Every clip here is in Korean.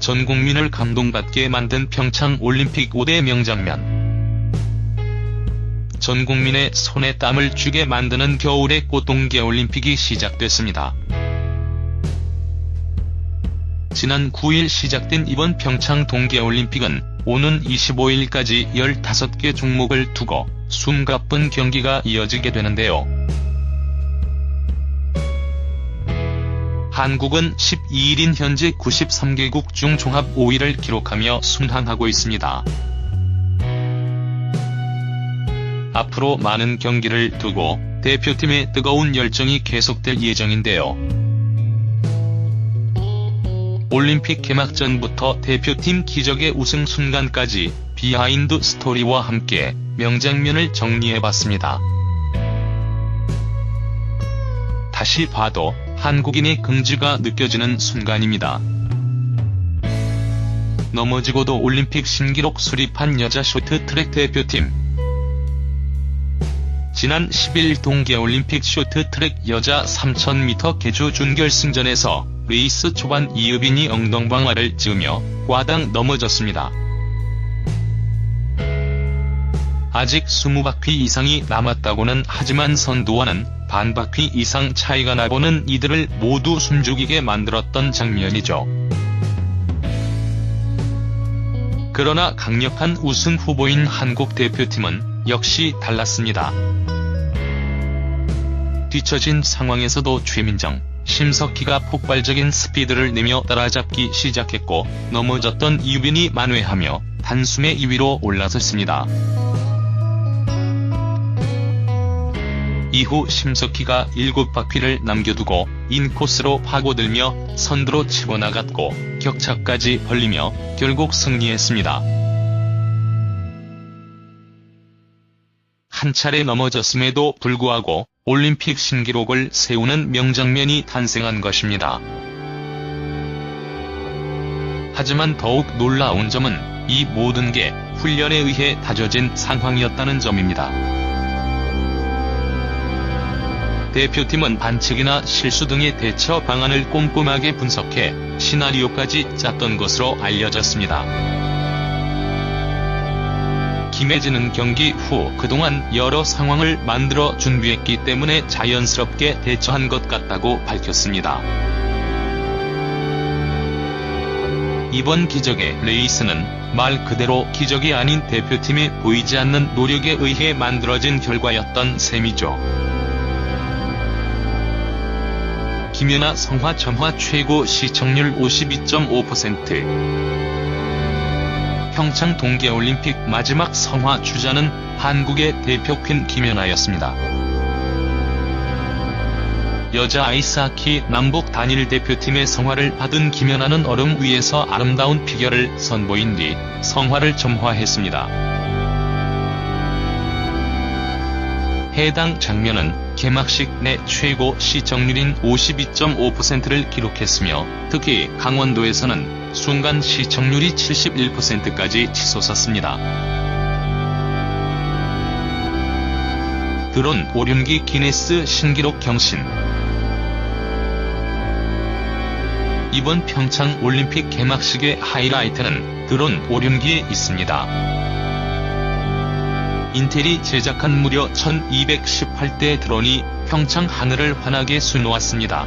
전 국민을 감동받게 만든 평창 올림픽 5대 명장면. 전 국민의 손에 땀을 쥐게 만드는 겨울의 꽃 동계 올림픽이 시작됐습니다. 지난 9일 시작된 이번 평창 동계올림픽은 오는 25일까지 15개 종목을 두고 숨가쁜 경기가 이어지게 되는데요. 한국은 12일인 현재 93개국 중 종합 5위를 기록하며 순항하고 있습니다. 앞으로 많은 경기를 두고 대표팀의 뜨거운 열정이 계속될 예정인데요. 올림픽 개막전부터 대표팀 기적의 우승 순간까지 비하인드 스토리와 함께 명장면을 정리해봤습니다. 다시 봐도 한국인의 긍지가 느껴지는 순간입니다. 넘어지고도 올림픽 신기록 수립한 여자 쇼트트랙 대표팀 지난 10일 동계올림픽 쇼트트랙 여자 3000m 개주 준결승전에서 레이스 초반 이유빈이 엉덩방아를 찌으며 꽈당 넘어졌습니다. 아직 20바퀴 이상이 남았다고는 하지만 선두와는 반바퀴 이상 차이가 나고는 이들을 모두 숨죽이게 만들었던 장면이죠. 그러나 강력한 우승 후보인 한국 대표팀은 역시 달랐습니다. 뒤처진 상황에서도 최민정, 심석희가 폭발적인 스피드를 내며 따라잡기 시작했고 넘어졌던 이유빈이 만회하며 단숨에 2위로 올라섰습니다. 이후 심석희가 7바퀴를 남겨두고 인코스로 파고들며 선두로 치고 나갔고 격차까지 벌리며 결국 승리했습니다. 한 차례 넘어졌음에도 불구하고 올림픽 신기록을 세우는 명장면이 탄생한 것입니다. 하지만 더욱 놀라운 점은 이 모든 게 훈련에 의해 다져진 상황이었다는 점입니다. 대표팀은 반칙이나 실수 등의 대처 방안을 꼼꼼하게 분석해 시나리오까지 짰던 것으로 알려졌습니다. 김혜진은 경기 후 그동안 여러 상황을 만들어 준비했기 때문에 자연스럽게 대처한 것 같다고 밝혔습니다. 이번 기적의 레이스는 말 그대로 기적이 아닌 대표팀의 보이지 않는 노력에 의해 만들어진 결과였던 셈이죠. 김연아 성화 전화 최고 시청률 52.5% 평창 동계올림픽 마지막 성화 주자는 한국의 대표 퀸 김연아였습니다. 여자 아이스하키 남북 단일 대표팀의 성화를 받은 김연아는 얼음 위에서 아름다운 피겨를 선보인 뒤 성화를 점화했습니다. 해당 장면은 개막식 내 최고 시청률인 52.5%를 기록했으며 특히 강원도에서는 순간 시청률이 71%까지 치솟았습니다. 드론 오륜기 기네스 신기록 경신 이번 평창 올림픽 개막식의 하이라이트는 드론 오륜기에 있습니다. 인텔이 제작한 무려 1218대 드론이 평창 하늘을 환하게 수놓았습니다.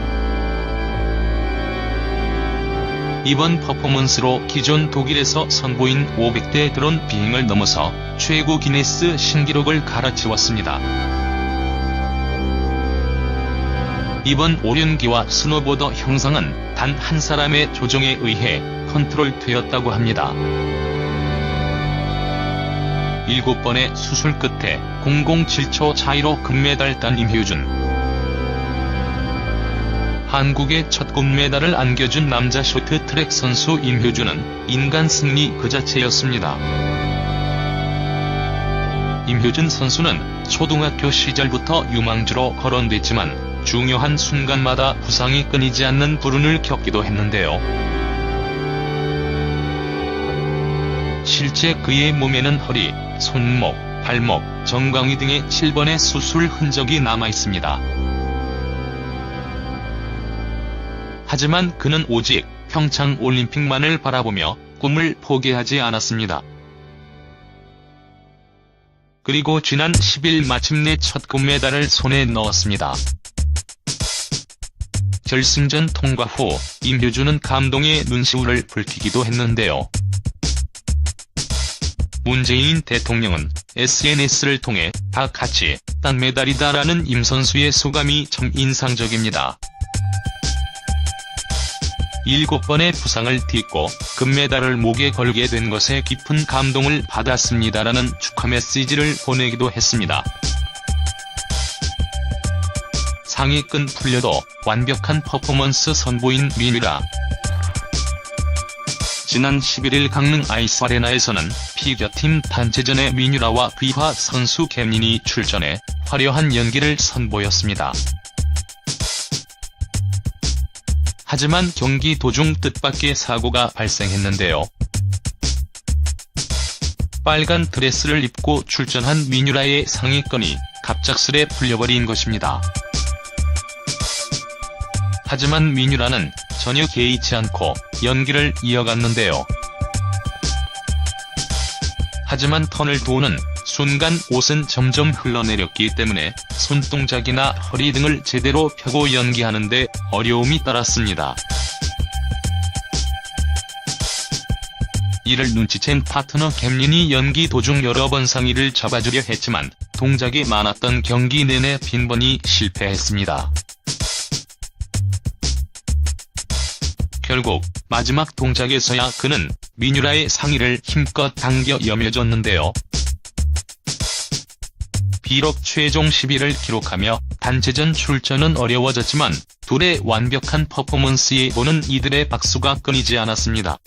이번 퍼포먼스로 기존 독일에서 선보인 500대 드론 비행을 넘어서 최고 기네스 신기록을 갈아치웠습니다. 이번 오륜기와 스노보더 형상은 단 한 사람의 조정에 의해 컨트롤되었다고 합니다. 7번의 수술 끝에 007초 차이로 금메달 딴 임효준. 한국의 첫 금메달을 안겨준 남자 쇼트트랙 선수 임효준은 인간 승리 그 자체였습니다. 임효준 선수는 초등학교 시절부터 유망주로 거론됐지만 중요한 순간마다 부상이 끊이지 않는 불운을 겪기도 했는데요. 실제 그의 몸에는 허리, 손목, 발목, 정강이 등의 7번의 수술 흔적이 남아 있습니다. 하지만 그는 오직 평창 올림픽만을 바라보며 꿈을 포기하지 않았습니다. 그리고 지난 10일 마침내 첫 금메달을 손에 넣었습니다. 결승전 통과 후 임효준은 감동의 눈시울을 붉히기도 했는데요. 문재인 대통령은 SNS를 통해 다 같이 딴 메달이다라는 임 선수의 소감이 참 인상적입니다. 일곱 번의 부상을 딛고 금메달을 목에 걸게 된 것에 깊은 감동을 받았습니다라는 축하 메시지를 보내기도 했습니다. 상위끈 풀려도 완벽한 퍼포먼스 선보인 민유라. 지난 11일 강릉 아이스 아레나에서는 피겨팀 단체전에 민유라와 귀화 선수 캠린이 출전해 화려한 연기를 선보였습니다. 하지만 경기 도중 뜻밖의 사고가 발생했는데요. 빨간 드레스를 입고 출전한 민유라의 상의권이 갑작스레 풀려버린 것입니다. 하지만 민유라는 전혀 개의치 않고 연기를 이어갔는데요. 하지만 턴을 도는 순간 옷은 점점 흘러내렸기 때문에 손동작이나 허리 등을 제대로 펴고 연기하는데 어려움이 따랐습니다. 이를 눈치챈 파트너 캠린이 연기 도중 여러 번 상의를 잡아주려 했지만 동작이 많았던 경기 내내 빈번히 실패했습니다. 결국 마지막 동작에서야 그는 민유라의 상의를 힘껏 당겨 여며줬는데요. 비록 최종 10위를 기록하며 단체전 출전은 어려워졌지만 둘의 완벽한 퍼포먼스에 보는 이들의 박수가 끊이지 않았습니다.